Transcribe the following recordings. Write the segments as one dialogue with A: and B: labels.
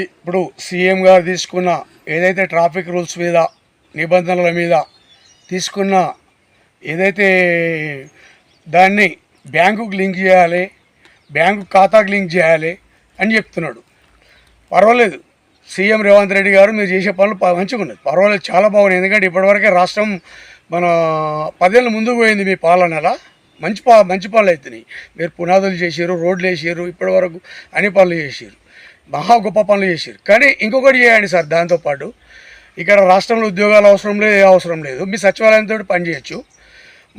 A: ఇప్పుడు సీఎం గారు తీసుకున్న ఏదైతే ట్రాఫిక్ రూల్స్ మీద నిబంధనల మీద తీసుకున్న ఏదైతే దాన్ని బ్యాంకుకు లింక్ చేయాలి బ్యాంకు ఖాతాకు లింక్ చేయాలి అని చెప్తున్నాడు. పర్వాలేదు. సీఎం రేవంత్ రెడ్డి గారు మీరు చేసే పనులు మంచిగా ఉన్నది పర్వాలేదు చాలా బాగున్నాయి. ఎందుకంటే ఇప్పటివరకే రాష్ట్రం మన పదేళ్ళ ముందుకు పోయింది మీ పాలనల. మంచి పా మంచి పనులు అవుతున్నాయి మీరు పునాదులు చేసారు రోడ్లు వేసారు ఇప్పటివరకు అన్ని పనులు చేసారు మహా గొప్ప పనులు చేశారు. కానీ ఇంకొకటి చేయండి సార్ దాంతోపాటు ఇక్కడ రాష్ట్రంలో ఉద్యోగాలు అవసరం లేదు ఏ అవసరం లేదు. మీ సచివాలయంతో పని చేయొచ్చు.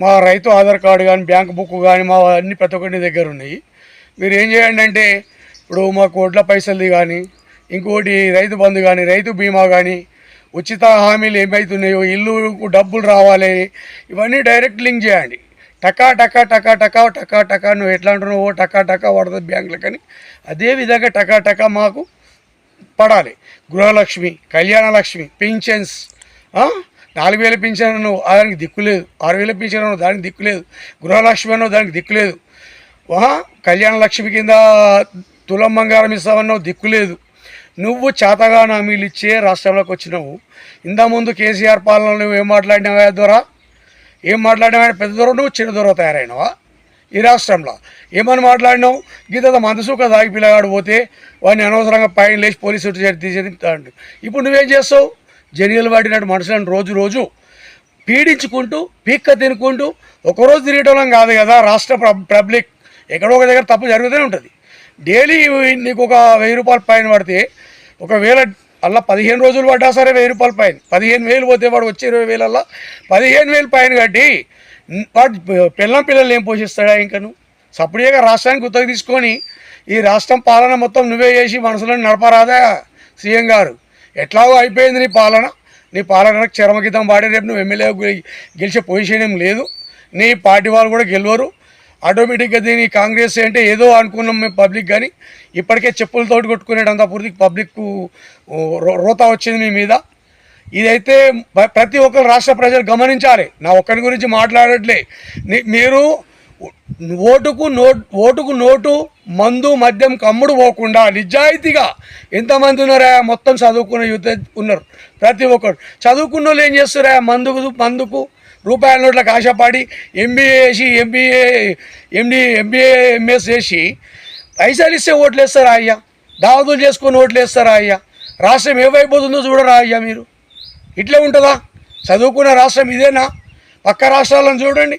A: మా రైతు ఆధార్ కార్డు కానీ బ్యాంక్ బుక్ కానీ మా అన్ని ప్రతి ఒక్కటి దగ్గర ఉన్నాయి. మీరు ఏం చేయండి అంటే ఇప్పుడు మా కోట్ల పైసలది కానీ ఇంకోటి రైతు బంధు కానీ రైతు బీమా కానీ ఉచిత హామీలు ఏమవుతున్నాయో ఇల్లు డబ్బులు రావాలి ఇవన్నీ డైరెక్ట్ లింక్ చేయండి. టకా టకా టకా టకా టకా టకా నువ్వు ఎట్లా అంటున్నావు టకా టకా పడుతుంది బ్యాంకులు కానీ అదే విధంగా టకా టకా మాకు పడాలి. గృహలక్ష్మి కళ్యాణలక్ష్మి పింఛన్స్ నాలుగు వేల పింఛన్ అన్నావు దానికి దిక్కు లేదు. ఆరు వేల పింఛన్ అన్నావు దానికి దిక్కు లేదు. గృహలక్ష్మి అన్నావు దానికి దిక్కు లేదు. కింద తులం బంగారం ఇస్తామన్నావు దిక్కు లేదు. నువ్వు చాతగా హామీలు ఇచ్చే రాష్ట్రంలోకి వచ్చినావు. ఇంత ముందు కేసీఆర్ పాలనలో నువ్వు ఏం మాట్లాడినావా ద్వారా ఏం మాట్లాడినావు పెద్ద దొర నువ్వు చిన్న దొర తయారైనవా? ఈ రాష్ట్రంలో ఏమని మాట్లాడినావు? గీత మందసూక దాగి పిల్లగాడు పోతే వాడిని అనవసరంగా పైన లేచి పోలీసు తీసేది ఇప్పుడు నువ్వేం చేస్తావు? జనియలు పడినట్టు మనుషులను రోజు రోజు పీడించుకుంటూ పీక్క తినుకుంటూ ఒకరోజు తిరగటం కాదు కదా రాష్ట్ర పబ్లిక్. ఎక్కడో ఒక దగ్గర తప్పు జరుగుతూనే ఉంటుంది. డైలీ నీకు ఒక వెయ్యి రూపాయలు పైన పడితే ఒకవేళ అలా పదిహేను రోజులు పడ్డా సరే వెయ్యి రూపాయల పైన పదిహేను వేలు పోతే వాడు వచ్చే ఇరవై వేలల్లా పదిహేను వేలు పైన కట్టి వాడు పిల్లం పిల్లలు ఏం పోషిస్తాడా ఇంకను? నువ్వు సపరేట్గా రాష్ట్రానికి ఉత్తగ తీసుకొని ఈ రాష్ట్రం పాలన మొత్తం నువ్వే చేసి మనసులను నడపరాదా సీఎం గారు? ఎట్లాగో అయిపోయింది నీ పాలన. నీ పాలనకు చరమగీతం పాడి రేపు నువ్వు ఎమ్మెల్యే గెలిచే పొజిషన్ ఏం లేదు. నీ పార్టీ వాళ్ళు కూడా గెలవరు. ఆటోమేటిక్గా దీని కాంగ్రెస్ అంటే ఏదో అనుకున్నాం మేము పబ్లిక్ కానీ ఇప్పటికే చెప్పులతోటి కొట్టుకునేటంత పూర్తి పబ్లిక్కు రోత వచ్చింది మీ మీద. ఇదైతే ప్రతి ఒక్కరు రాష్ట్ర ప్రజలు గమనించాలి. నా ఒక్కరి గురించి మాట్లాడట్లే. మీరు ఓటుకు నోటు ఓటుకు నోటు మందు మద్యం కమ్ముడు పోకుండా నిజాయితీగా ఎంతమంది ఉన్నారా మొత్తం చదువుకున్న యువత ఉన్నారు ప్రతి ఒక్కరు. చదువుకున్న వాళ్ళు ఏం చేస్తారా మందుకు మందుకు రూపాయల నోట్లకు ఆశపడి ఎంబీఏ చేసి ఎంబీఏ ఎండి ఎంబీఏ ఎంఎస్ చేసి పైసలు ఇస్తే ఓట్లు వేస్తారా అయ్యా? దావతులు చేసుకొని ఓట్లు వేస్తారా అయ్యా? రాష్ట్రం ఏమైపోతుందో చూడరా అయ్యా మీరు? ఇట్లే ఉంటుందా? చదువుకున్న రాష్ట్రం ఇదేనా? పక్క రాష్ట్రాలను చూడండి.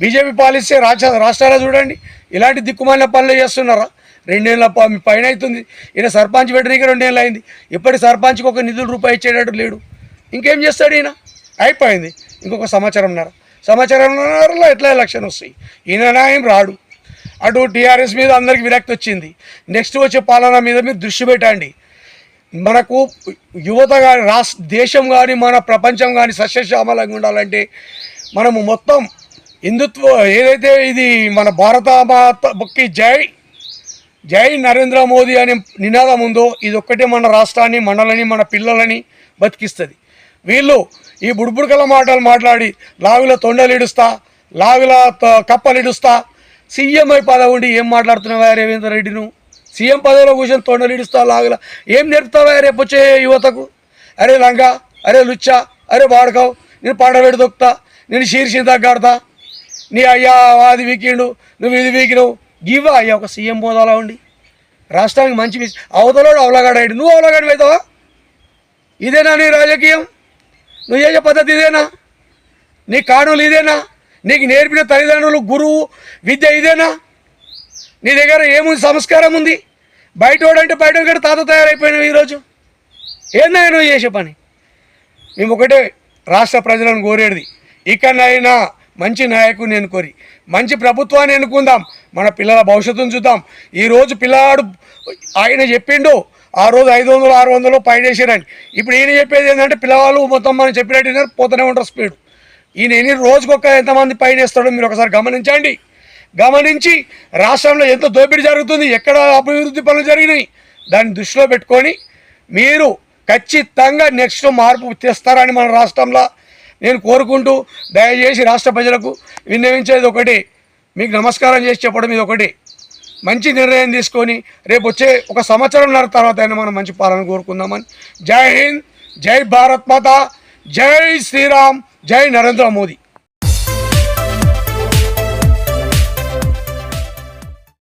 A: బీజేపీ పాలిస్తే రాష్ట్ర రాష్ట్రాలు చూడండి. ఇలాంటి దిక్కుమాలిన పనులు చేస్తున్నారా? రెండేళ్ళ పైన అవుతుంది. ఈయన సర్పంచ్ పెట్టడానికి రెండేళ్ళు అయింది ఇప్పటి సర్పంచ్కి ఒక నిధులు రూపాయి ఇచ్చేటట్టు లేడు. ఇంకేం చేస్తాడు ఈయన? అయిపోయింది. ఇంకొక సంవత్సరంన్నర సంవత్సరంన్నరలో ఎట్లా ఎలక్షన్ వస్తాయి? ఈయన రాడు. అటు టీఆర్ఎస్ మీద అందరికి విరక్తి వచ్చింది. నెక్స్ట్ వచ్చే పాలన మీద మీరు దృష్టి పెట్టండి. మనకు యువత కానీ రాష్ట్ర దేశం కానీ మన ప్రపంచం కానీ సస్యశ్యామలంగా ఉండాలంటే మనము మొత్తం హిందుత్వ ఏదైతే ఇది మన భారత మాతకి జై జై నరేంద్ర మోదీ అనే నినాదం ఉందో ఇది ఒక్కటే మన రాష్ట్రాన్ని మనలని మన పిల్లలని బతికిస్తుంది. వీళ్ళు ఈ బుడ్బుడుకల మాటలు మాట్లాడి లాగుల తొండలు ఇడుస్తా లాగుల త- కప్పలు ఇడుస్తా సీఎం అయి పదవి ఉండి ఏం మాట్లాడుతున్నావా రేవేంద్ర రెడ్డి నువ్వు సీఎం పదవిలో కూర్చొని తొండలు ఇడుస్తా లాగుల ఏం నేర్పుతావా రేపు వచ్చే యువతకు? అరే లంగా అరే లుచ్చా అరే వాడకావు నేను పాడబెడి దొక్కుతా నేను శీర్షిని తగ్గాడతా నీ అయ్యా అది వీకిండు నువ్వు ఇది వీకినవు. గివ్వా అయ్యా ఒక సీఎం పోదాలా ఉండి. రాష్ట్రానికి మంచి అవతలోడు అవలగాడాడు నువ్వు అవలగాడు అవుతావా? ఇదేనా నీ రాజకీయం? నువ్వు చేసే పద్ధతి ఇదేనా? నీ కానులు ఇదేనా? నీకు నేర్పిన తల్లిదండ్రులు గురువు విద్య ఇదేనా? నీ దగ్గర ఏముంది? సంస్కారం ఉంది? బయటోడంటే బయట కూడా తాత తయారైపోయినావు ఈరోజు. ఏందా నువ్వు చేసే పని? మేము ఒకటే రాష్ట్ర ప్రజలను కోరేది. ఇకనైనా మంచి నాయకుని ఎన్నుకోరి. మంచి ప్రభుత్వాన్ని ఎన్నుకుందాం. మన పిల్లల భవిష్యత్తును చూద్దాం. ఈరోజు పిల్లాడు ఆయన చెప్పిండు ఆ రోజు ఐదు వందలు ఆరు వందలు పైన వేసారని ఇప్పుడు ఈయన చెప్పేది ఏంటంటే పిల్లవాళ్ళు మొత్తం మనం చెప్పినట్టు పోతూనే ఉంటారు స్పీడ్. ఈయన ఎన్ని రోజుకొక ఎంతమంది పైన వేస్తాడో మీరు ఒకసారి గమనించండి. గమనించి రాష్ట్రంలో ఎంత దోపిడీ జరుగుతుంది ఎక్కడ అభివృద్ధి పనులు జరిగినాయి దాన్ని దృష్టిలో పెట్టుకొని మీరు ఖచ్చితంగా నెక్స్ట్ మార్పు తెస్తారని మన రాష్ట్రంలో నేను కోరుకుంటూ దయచేసి రాష్ట్ర ప్రజలకు విన్నవించేది ఒకటి. మీకు నమస్కారం చేసి చెప్పడం ఇది ఒకటి మంచి నిర్ణయం తీసుకొని రేపు వచ్చే ఒక సంవత్సరంన్నర తర్వాత అయినా మనం మంచి పాలన కోరుకుందామని. జై హింద్ జై భారత్ మాత జై శ్రీరామ్ జై నరేంద్ర మోదీ.